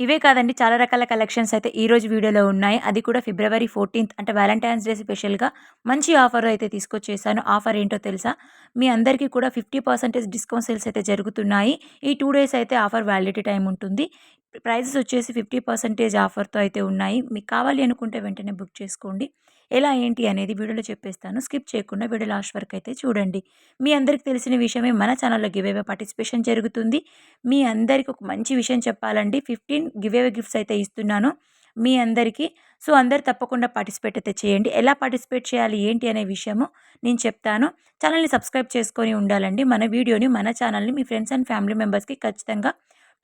ఇవే కాదండి చాలా రకాల కలెక్షన్స్ అయితే ఈ రోజు వీడియోలో ఉన్నాయి. అది కూడా ఫిబ్రవరి ఫోర్టీన్త్ అంటే వ్యాలంటైన్స్ డే స్పెషల్గా మంచి ఆఫర్ అయితే తీసుకొచ్చేసాను. ఆఫర్ ఏంటో తెలుసా? మీ అందరికీ కూడా ఫిఫ్టీ పర్సెంటేజ్ డిస్కౌంట్ సేల్స్ అయితే జరుగుతున్నాయి. ఈ టూ డేస్ అయితే ఆఫర్ వ్యాలిడిటీ టైం ఉంటుంది. ప్రైజెస్ వచ్చేసి ఫిఫ్టీ పర్సెంటేజ్ ఆఫర్తో అయితే ఉన్నాయి. మీకు కావాలి అనుకుంటే వెంటనే బుక్ చేసుకోండి. ఎలా ఏంటి అనేది వీడియోలో చెప్పేస్తాను. స్కిప్ చేయకుండా వీడియో లాస్ట్ వరకు అయితే చూడండి. మీ అందరికీ తెలిసిన విషయమే మన ఛానల్లో గివేవే పార్టిసిపేషన్ జరుగుతుంది. మీ అందరికీ ఒక మంచి విషయం చెప్పాలండి. ఫిఫ్టీన్ గివేవే గిఫ్ట్స్ అయితే ఇస్తున్నాను మీ అందరికీ. సో అందరు తప్పకుండా పార్టిసిపేట్ అయితే చేయండి. ఎలా పార్టిసిపేట్ చేయాలి ఏంటి అనే విషయము నేను చెప్తాను. ఛానల్ని సబ్స్క్రైబ్ చేసుకొని ఉండాలండి. మన వీడియోని మన ఛానల్ని మీ ఫ్రెండ్స్ అండ్ ఫ్యామిలీ మెంబర్స్కి ఖచ్చితంగా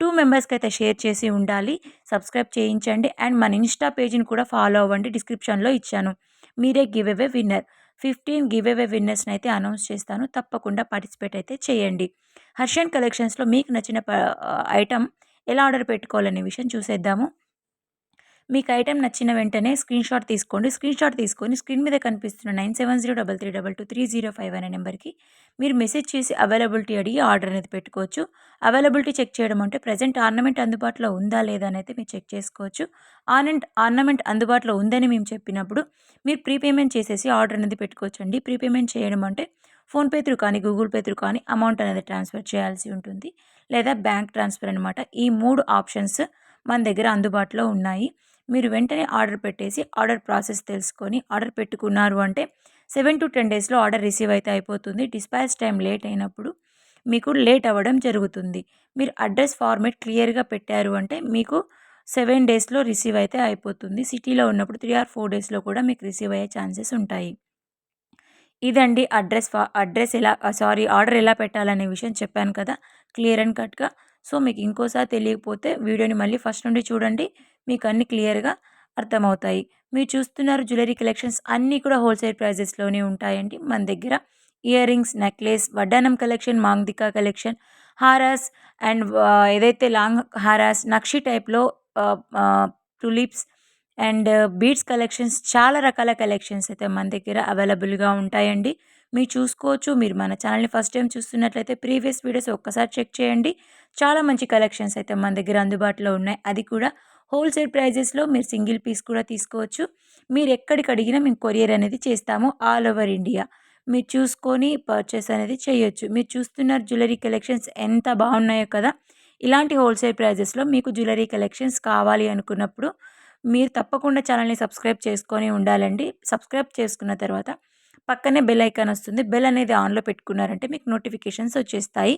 టూ మెంబర్స్కి అయితే షేర్ చేసి ఉండాలి. సబ్స్క్రైబ్ చేయించండి. అండ్ మన ఇన్స్టా పేజ్ని కూడా ఫాలో అవ్వండి. డిస్క్రిప్షన్లో ఇచ్చాను. మీరే give away winner. Fifteen give away విన్నర్స్ని అయితే అనౌన్స్ చేస్తాను. తప్పకుండా పార్టిసిపేట్ అయితే చేయండి. హర్షన్ కలెక్షన్స్లో మీకు నచ్చిన ఐటమ్ ఎలా ఆర్డర్ పెట్టుకోవాలనే విషయం చూసేద్దాము. మీకు ఐటెం నచ్చిన వెంటనే స్క్రీన్ షాట్ తీసుకోండి. స్క్రీన్ షాట్ తీసుకొని స్క్రీన్ మీద కనిపిస్తున్న nine seven zero double three double two three zero five అనే నెంబర్కి మీరు మెసేజ్ చేసి అవైలబిలిటీ అడిగి ఆర్డర్ అనేది పెట్టుకోవచ్చు. అవైలబిలిటీ చెక్ చేయడం అంటే ప్రజెంట్ ఆర్నమెంట్ అందుబాటులో ఉందా లేదా అని అయితే మీరు చెక్ చేసుకోవచ్చు. ఆర్నెంట్ ఆర్నమెంట్ అందుబాటులో ఉందని మేము చెప్పినప్పుడు మీరు ప్రీపేమెంట్ చేసేసి ఆర్డర్ అనేది పెట్టుకోవచ్చు అండి ప్రీపేమెంట్ చేయడం అంటే ఫోన్పే త్రూ కానీ గూగుల్ పే త్రూ కానీ అమౌంట్ అనేది ట్రాన్స్ఫర్ చేయాల్సి ఉంటుంది. లేదా బ్యాంక్ ట్రాన్స్ఫర్ అనమాట ఈ మూడు ఆప్షన్స్ మన దగ్గర అందుబాటులో ఉన్నాయి. మీరు వెంటనే ఆర్డర్ పెట్టేసి ఆర్డర్ ప్రాసెస్ తెలుసుకొని ఆర్డర్ పెట్టుకున్నారు అంటే సెవెన్ టు టెన్ డేస్లో ఆర్డర్ రిసీవ్ అయితే అయిపోతుంది. డిస్పాచ్ టైం లేట్ అయినప్పుడు మీకు లేట్ అవ్వడం జరుగుతుంది. మీరు అడ్రస్ ఫార్మేట్ క్లియర్గా పెట్టారు అంటే మీకు సెవెన్ డేస్లో రిసీవ్ అయితే అయిపోతుంది. సిటీలో ఉన్నప్పుడు త్రీ ఆర్ ఫోర్ డేస్లో కూడా మీకు రిసీవ్ అయ్యే ఛాన్సెస్ ఉంటాయి. ఇదండి అడ్రస్ అడ్రస్ ఎలా సారీ ఆర్డర్ ఎలా పెట్టాలనే విషయం చెప్పాను కదా. క్లియర్ అండ్ కట్గా సో మీకు ఇంకోసారి తెలియకపోతే వీడియోని మళ్ళీ ఫస్ట్ నుండి చూడండి. మీకు అన్ని క్లియర్గా అర్థమవుతాయి. మీరు చూస్తున్నారు జ్యువెలరీ కలెక్షన్స్ అన్నీ కూడా హోల్సేల్ ప్రైజెస్లోనే ఉంటాయండి. మన దగ్గర ఇయర్ రింగ్స్ నెక్లెస్ వడ్డానం కలెక్షన్ మాంగ్దికా కలెక్షన్ హారాస్ అండ్ ఏదైతే లాంగ్ హారాస్ నక్షి టైప్లో టులిప్స్ అండ్ బీడ్స్ కలెక్షన్స్ చాలా రకాల కలెక్షన్స్ అయితే మన దగ్గర అవైలబుల్గా ఉంటాయండి. మీరు చూసుకోవచ్చు. మీరు మన ఛానల్ని ఫస్ట్ టైం చూస్తున్నట్లయితే ప్రీవియస్ వీడియోస్ ఒక్కసారి చెక్ చేయండి. చాలా మంచి కలెక్షన్స్ అయితే మన దగ్గర అందుబాటులో ఉన్నాయి. అది కూడా హోల్సేల్ ప్రైజెస్లో మీరు సింగిల్ పీస్ కూడా తీసుకోవచ్చు. మీరు ఎక్కడికి అడిగినా మేము కొరియర్ అనేది చేస్తాము. All over India. మీరు చూసుకొని పర్చేస్ అనేది చేయొచ్చు. మీరు చూస్తున్న జ్యువెలరీ కలెక్షన్స్ ఎంత బాగున్నాయో కదా! ఇలాంటి హోల్సేల్ ప్రైజెస్లో మీకు జ్యువెలరీ కలెక్షన్స్ కావాలి అనుకున్నప్పుడు మీరు తప్పకుండా ఛానల్ని సబ్స్క్రైబ్ చేసుకొని ఉండాలండి. సబ్స్క్రైబ్ చేసుకున్న తర్వాత పక్కనే బెల్ ఐకాన్ వస్తుంది. బెల్ అనేది ఆన్లో పెట్టుకున్నారంటే మీకు నోటిఫికేషన్స్ వచ్చేస్తాయి.